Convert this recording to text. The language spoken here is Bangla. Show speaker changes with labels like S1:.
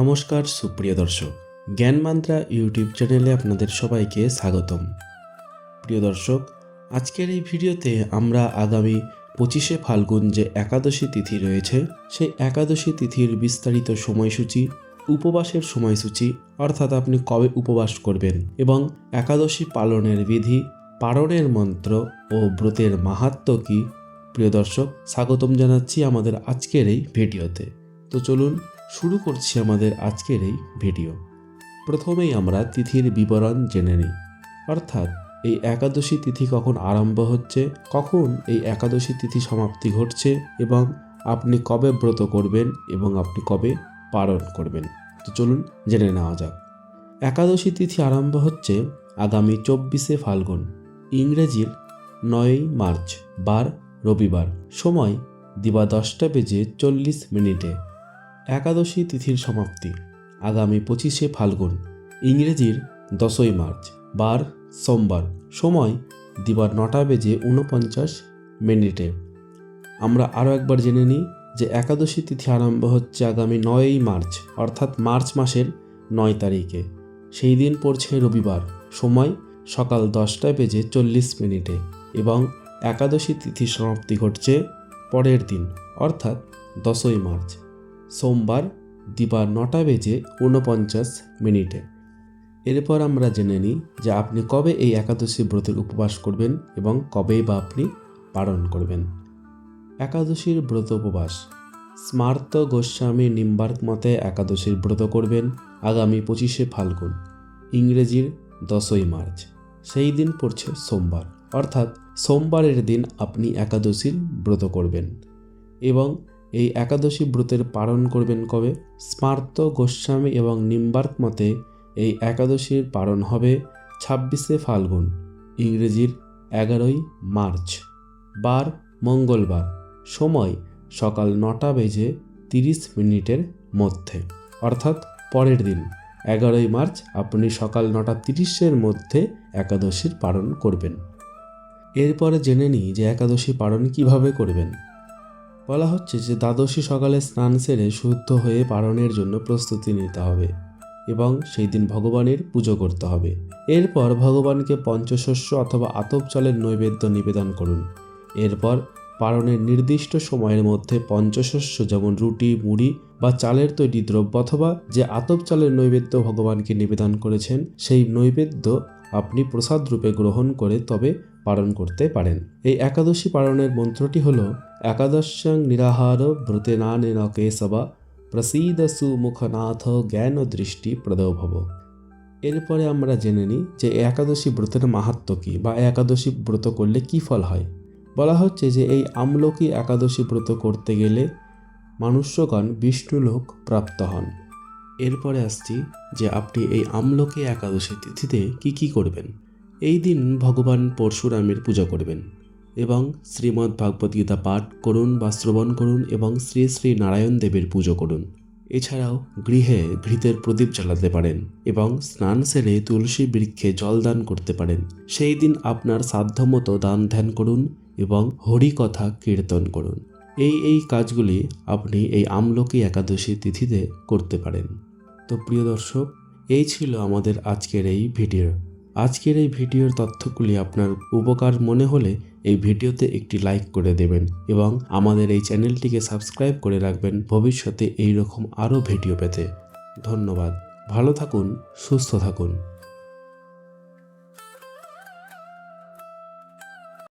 S1: নমস্কার, সুপ্রিয় দর্শক। জ্ঞান মান্ত্রা ইউটিউব চ্যানেলে আপনাদের সবাইকে স্বাগতম। প্রিয় দর্শক, আজকের এই ভিডিওতে আমরা আগামী পঁচিশে ফাল্গুন যে একাদশী তিথি রয়েছে, সেই একাদশী তিথির বিস্তারিত সময়সূচি, উপবাসের সময়সূচি, অর্থাৎ আপনি কবে উপবাস করবেন এবং একাদশী পালনের বিধি, পারণের মন্ত্র ও ব্রতের মাহাত্ম্য কী, প্রিয় দর্শক, স্বাগতম জানাচ্ছি আমাদের আজকের এই ভিডিওতে। তো চলুন শুরু করছি আমাদের আজকের এই ভিডিও। প্রথমেই আমরা তিথির বিবরণ জেনে নিই। অর্থাৎ, এই একাদশী তিথি কখন আরম্ভ হচ্ছে, কখন এই একাদশী তিথি সমাপ্তি ঘটছে এবং আপনি কবে ব্রত করবেন এবং আপনি কবে পালন করবেন। তো চলুন জেনে নেওয়া যাক। একাদশী তিথি আরম্ভ হচ্ছে আগামী চব্বিশে ফাল্গুন, ইংরেজির নয়ই মার্চ, বার রবিবার। সময় দিবা দশটা বেজে চল্লিশ মিনিটে। একাদশী তিথির সমাপ্তি। আগামী পঁচিশে ফাল্গুন, ইংরেজির দশই মার্চ, বার, সোমবার, সময় দিবার নটা বেজে ঊনপঞ্চাশ মিনিটে। আমরা আরও একবার জেনে নিই যে একাদশী তিথি আরম্ভ হচ্ছে আগামী নয়ই মার্চ, অর্থাৎ মার্চ মাসের নয় তারিখে। সেই দিন পড়ছে রবিবার, সময় সকাল দশটায় বেজে চল্লিশ মিনিটে এবং একাদশী তিথি সমাপ্তি ঘটছে পরের দিন, অর্থাৎ দশই মার্চ। সোমবার দিবা নটা বেজে ঊনপঞ্চাশ মিনিটে। এরপর আমরা জেনে নিই যে আপনি কবে এই একাদশী ব্রতের উপবাস করবেন এবং কবেই বা আপনি পালন করবেন। একাদশীর ব্রত উপবাস। স্মার্ত গোস্বামী নিম্বার্ক মতে একাদশীর ব্রত করবেন আগামী পঁচিশে ফাল্গুন, ইংরেজির দশই মার্চ। সেই দিন পড়ছে সোমবার, অর্থাৎ সোমবারের দিন আপনি একাদশীর ব্রত করবেন এবং এই একাদশী ব্রতের পালন করবেন কবে? স্মার্ত গোস্বামী এবং নিম্বার্ক মতে এই একাদশীর পালন হবে ছাব্বিশে ফাল্গুন, ইংরেজির এগারোই মার্চ, বার মঙ্গলবার, সময় সকাল নটা বেজে তিরিশ মিনিটের মধ্যে, অর্থাৎ পরের দিন, এগারোই মার্চ আপনি সকাল নটা তিরিশের মধ্যে একাদশীর পালন করবেন। এরপরে জেনে নিই যে একাদশী পালন কীভাবে করবেন। বলা হচ্ছে যে দ্বাদশী সকালে স্নান সেরে শুদ্ধ হয়ে পালনের জন্য প্রস্তুতি নিতে হবে এবং সেই দিন ভগবানের পুজো করতে হবে। এরপর ভগবানকে পঞ্চশস্য অথবা আতপ চালের নৈবেদ্য নিবেদন করুন। এরপর পালনের নির্দিষ্ট সময়ের মধ্যে পঞ্চশস্য যেমন রুটি, মুড়ি বা চালের তৈরি দ্রব্য অথবা যে আতপ চালের নৈবেদ্য ভগবানকে নিবেদন করেছেন, সেই নৈবেদ্য আপনি প্রসাদ রূপে গ্রহণ করে তবে পালন করতে পারেন। এই একাদশী পালনের মন্ত্রটি হল একাদশ্যাং নিরাহার ব্রতে না কেশবা প্রসীদ সুমুখনাথ জ্ঞান দৃষ্টি প্রদভব। এরপরে আমরা জেনে নিই যে একাদশী ব্রতের মাহাত্ম কী বা একাদশী ব্রত করলে কি ফল হয়। বলা হচ্ছে যে এই আমলকি একাদশী ব্রত করতে গেলে মানুষ্যগণ বিষ্ণুলোক প্রাপ্ত হন। এরপরে আসছি যে আপনি এই আমলকি একাদশী তিথিতে কি কি করবেন। এই দিন ভগবান পরশুরামের পূজা করবেন এবং শ্রীমদ্ গীতা পাঠ করুন বা শ্রবণ করুন এবং শ্রী শ্রী নারায়ণ দেবের পুজো করুন। এছাড়াও গৃহে ঘৃতের প্রদীপ জ্বালাতে পারেন এবং স্নান সেরে তুলসী বৃক্ষে জল দান করতে পারেন। সেই দিন আপনার সাধ্যমতো দান ধ্যান করুন এবং হরি কথা কীর্তন করুন। এই এই কাজগুলি আপনি এই আমলকি একাদশী তিথিতে করতে পারেন। তো প্রিয় দর্শক, এই ছিল আমাদের আজকের এই ভিডিও। আজকের এই ভিডিওর তথ্যগুলি আপনার উপকার মনে হলে এই ভিডিওতে একটি লাইক করে দেবেন এবং আমাদের এই চ্যানেলটিকে সাবস্ক্রাইব করে রাখবেন ভবিষ্যতে এই রকম আরও ভিডিও পেতে। ধন্যবাদ। ভালো থাকুন, সুস্থ থাকুন।